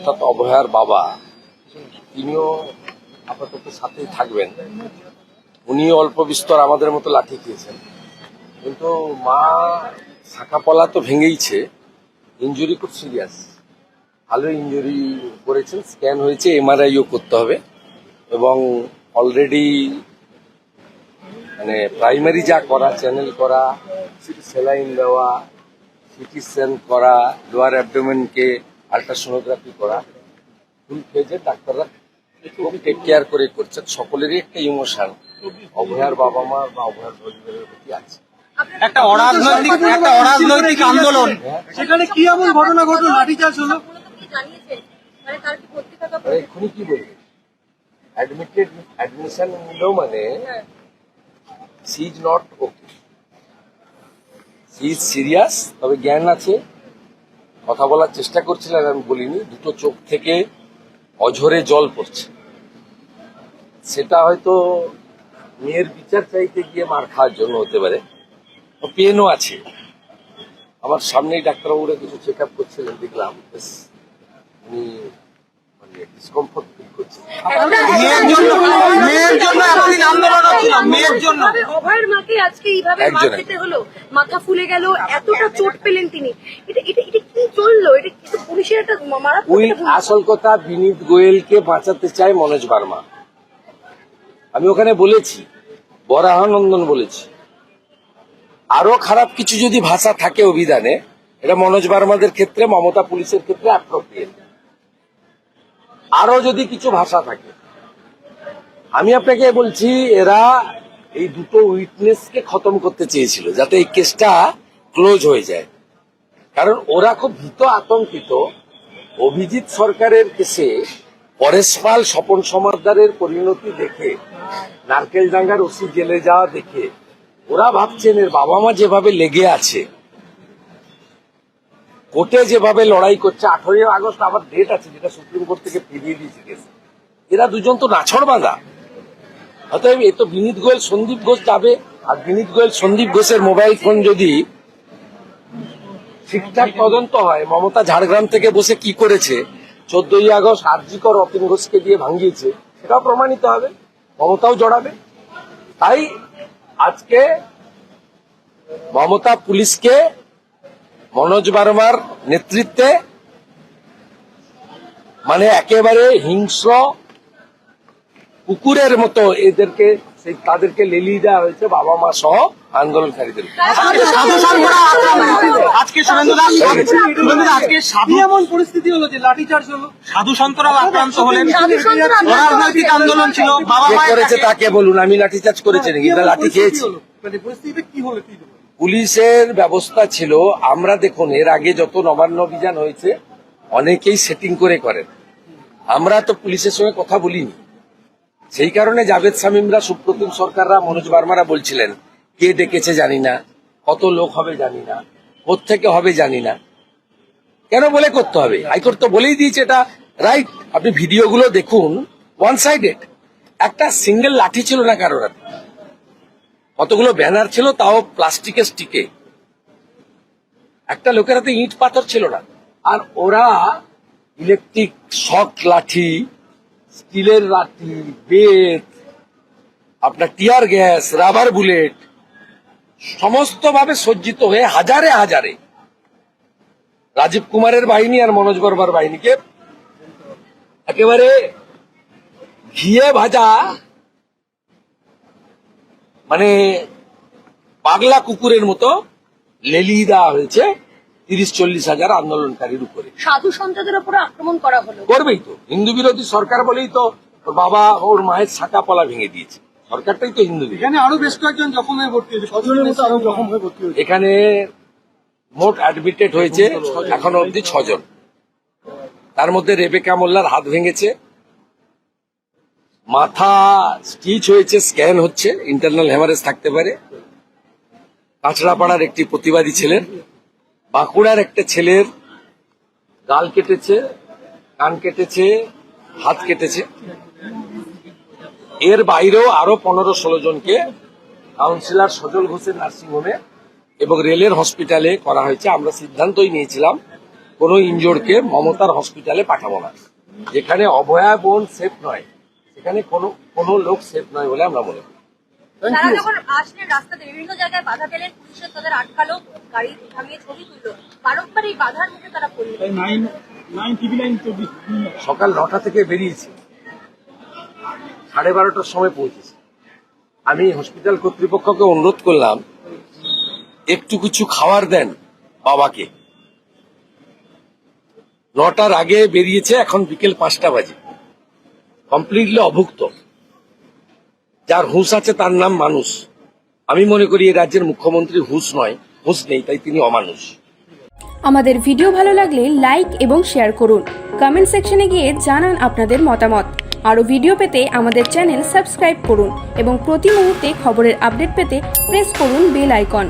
অর্থাৎ অভয়ার বাবা, তিনিও আপাতত সাথেই থাকবেন। উনি অল্প বিস্তর আমাদের মতো লাঠি খেয়েছেন। কিন্তু মা শাখাপলা তো ভেঙেইছে ইঞ্জুরি খুব সিরিয়াস ভালো ইঞ্জুরি করেছেন স্ক্যান হয়েছে এমআরআইও করতে হবে। এবং অলরেডি মানে প্রাইমারি যা করা চ্যানেল করা, সেলাইন দেওয়া সিটি স্ক্যান করা লোয়ার অ্যাবডোমেনকে আল্ট্রাসোনোগ্রাফি করা ফুল ফেজে ডাক্তাররা খুব টেক কেয়ার করে করছেন। সকলেরই একটা ইমোশন অভয়ার বাবা মা বা অভয়ার পরিবারের প্রতি আছে। একটা অরাজনৈতিক একটা অরাজনৈতিক আন্দোলন। সেখানে কি এমন ঘটনা ঘটলো? লাঠিচার্জ হলো? পুলিশ জানিয়েছেন মানে তার কি ভর্তি থাকা আরে এক্ষুনি কি বলবে? অ্যাডমিটেড অ্যাডমিশন মানে she is not okay she is serious তবে জ্ঞান আছে। কথা বলার চেষ্টা করছিলেন আমি বলিনি, দুটো চোখ থেকে অঝরে জল পড়ছে। সেটা হয়তো মেয়ের বিচার চাইতে গিয়ে মার খাওয়ার জন্য হতে পারে। পেনও আছে। আমার সামনেই ডাক্তারবাবুরা কিছু চেক আপ করছিলেন, দেখলাম উনি ডিসকমফোর্ট ফিল করছেন মেয়ের জন্য মেয়ের জন্য এতদিন আন্দোলন হচ্ছিল মেয়ের জন্য। অভয়ের মাকে আজকে এইভাবে মার খেতে হলো মাথা ফুলে গেল এতটা চোট পেলেন তিনি। এটা এটা এটা কি চলল? এটা কিন্তু পুলিশের একটা মারাত্মক ওই আসল কথা বিনীত গোয়েলকে বাঁচাতে চায় মনোজ বার্মা। আমি ওখানে বলেছি বরাহানন্দন বলেছি। আরও খারাপ কিছু যদি ভাষা থাকে অভিধানে এটা মনোজ বার্মাদের ক্ষেত্রে মমতা পুলিশের ক্ষেত্রে অ্যাপ্রোপ্রিয়েট আরও যদি কিছু ভাষা থাকে। আমি আপনাকে বলছি, এরা এই দুটো উইটনেসকে খতম করতে চেয়েছিল, যাতে এই কেসটা ক্লোজ হয়ে যায়। কারণ ওরা খুব ভীত আতঙ্কিত। অভিজিৎ সরকারের কেসে পরেশ পাল, স্বপন সমাদ্দারের পরিণতি দেখে, নারকেল ডাঙ্গার ওসি জেলে যাওয়া দেখে, ওরা ভাবছেন এর বাবা মা যেভাবে লেগে আছে কোর্টে যেভাবে লড়াই করছে, আঠারোই আগস্ট আবার ডেট আছে যেটা সুপ্রিম কোর্ট থেকে ফিরিয়ে দিয়েছে কেস এরা দুজন তো নাছড় বাঁধা। অতএব এ তো বিনীত গোয়েল, সন্দীপ ঘোষ যাবে। আর বিনীত গোয়েল, সন্দীপ ঘোষের মোবাইল ফোন যদি ঠিকঠাক তদন্ত হয়, মমতা ঝাড়গ্রাম থেকে বসে কি করেছে? চোদ্দই আগস্ট আরজিকর অতীন ঘোষকে দিয়ে ভাঙিয়েছে, সেটাও প্রমাণিত হবে। মমতাও জড়াবে। তাই আজকে মমতা পুলিশকে মনোজ বার্মার নেতৃত্বে মানে একেবারে হিংস্র কুকুরের মতো এদেরকে সেই তাদেরকে লেলিয়ে দেওয়া হয়েছে বাবা মা সহ আন্দোলনকারীদের। আজকে সাধু সন্তরা আক্রান্ত। আজকে সুরেন্দ্র দাস সুরেন্দ্র দাস, আজকে কি সাধু এমন পরিস্থিতি হলো যে লাঠিচার্জ হলো। সাধু সন্তরাও আক্রান্ত হলেন। সাধু আন্দোলন ছিল। বাবা করেছে তাকে বলুন আমি লাঠিচার্জ করেছি নাকি? এমন লাঠি খেয়েছি? মানে পরিস্থিতিটা কি হলো? কি হলো? পুলিশের ব্যবস্থা ছিল, আমরা দেখুন, এর আগে যত নবান্ন অভিযান হয়েছে, অনেকেই সেটিং করে করেন। আমরা তো পুলিশের সঙ্গে কথা বলিনি। সেই কারণে জাভেদ শামীমরা, সুপ্রতিম সরকাররা, মনোজ বার্মারা বলছিলেন, কে ডেকেছে জানি না, কত লোক হবে জানি না থেকে হবে জানি না। কেন বলে করতে হবে? হাইকোর্ট তো বলেই দিয়েছে এটা, রাইট? আপনি ভিডিওগুলো দেখুন ওয়ান সাইডেড একটা সিঙ্গেল লাঠি ছিল না কারোর কতগুলো ব্যানার ছিল, তাও প্লাস্টিকের স্টিকে। একটা লোকের হাতে ইট পাথর ছিল না। আর ওরা ইলেকট্রিক শক, লাঠি, স্টিলের লাঠি, বেত, আপনার টিয়ার গ্যাস, রাবার বুলেট সমস্ত ভাবে সজ্জিত হয়ে হাজারে হাজারে রাজীব কুমারের বাহিনী আর মনোজ বর্মার বাহিনীকে একেবারে ঘিয়ে ভাজা মানে পাগলা কুকুরের মতো লেলিয়ে দেওয়া হয়েছে তিরিশ চল্লিশ হাজার আন্দোলনকারীর উপরে। সাধু সন্তদের উপরে আক্রমণ করা হলো। করবেই তো। হিন্দু বিরোধী সরকার বলেই তো ওর বাবা ওর মায়ের শাখা পলা ভেঙে দিয়েছে। সরকারটাই তো হিন্দু এখানে আরও বেশ কয়েকজন জখম হয়ে ভর্তি হয়েছে। ছজনের আরও জখম হয়ে ভর্তি হয়েছে। এখানে মোট অ্যাডমিটেড হয়েছে এখনও অবধি ছজন। তার মধ্যে রেবেকা মোল্লার হাত ভেঙেছে। মাথা স্টিচ হয়েছে, স্ক্যান হচ্ছে ইন্টারনাল হ্যামারেজ থাকতে পারে। কাঁচড়াপাড়ার একটি প্রতিবাদী ছেলের, বাঁকুড়ার একটা ছেলের গাল কেটেছে, কান কেটেছে, হাত কেটেছে। এর বাইরেও আরও পনেরো ষোলো জনকে কাউন্সিলর সজল ঘোষের নার্সিংহোমে এবং রেলের হসপিটালে করা হয়েছে। আমরা সিদ্ধান্তই নিয়েছিলাম, কোনো ইনজোরকে মমতার হসপিটালে পাঠাবো না। যেখানে অভয়া বোন সেফ নয়। সেখানে কোনো কোনো লোক সেফ নয় বলে আমরা মনে করি। তারা যখন আসলেন রাস্তাতে বিভিন্ন জায়গায় বাধা পেলেন পুলিশের তাদের আটকালো গাড়ি থামিয়ে ছবি তুললো। বারংবার এই বাধার মুখে তারা পড়লেন। তাই নাইন নাইন টিভি লাইন চব্বিশ সকাল নটা থেকে বেরিয়েছি। সাড়ে বারোটার সময় পৌঁছেছি। আমি হসপিটাল কর্তৃপক্ষকে অনুরোধ করলাম একটু কিছু খাবার দেন বাবাকে। নটার আগে বেরিয়েছে এখন বিকেল পাঁচটা বাজে। কমপ্লিটলি অভুক্ত। যার হুঁশ আছে তার নাম মানুষ। আমি মনে করি এই রাজ্যের মুখ্যমন্ত্রী হুঁশ নয়, হুঁশ নেই, তাই তিনি অমানুষ। আমাদের ভিডিও ভালো লাগলে লাইক এবং শেয়ার করুন। কমেন্ট সেকশনে গিয়ে জানান আপনাদের মতামত। আরও ভিডিও পেতে আমাদের চ্যানেল সাবস্ক্রাইব করুন এবং প্রতি মুহূর্তে খবরের আপডেট পেতে প্রেস করুন বেল আইকন।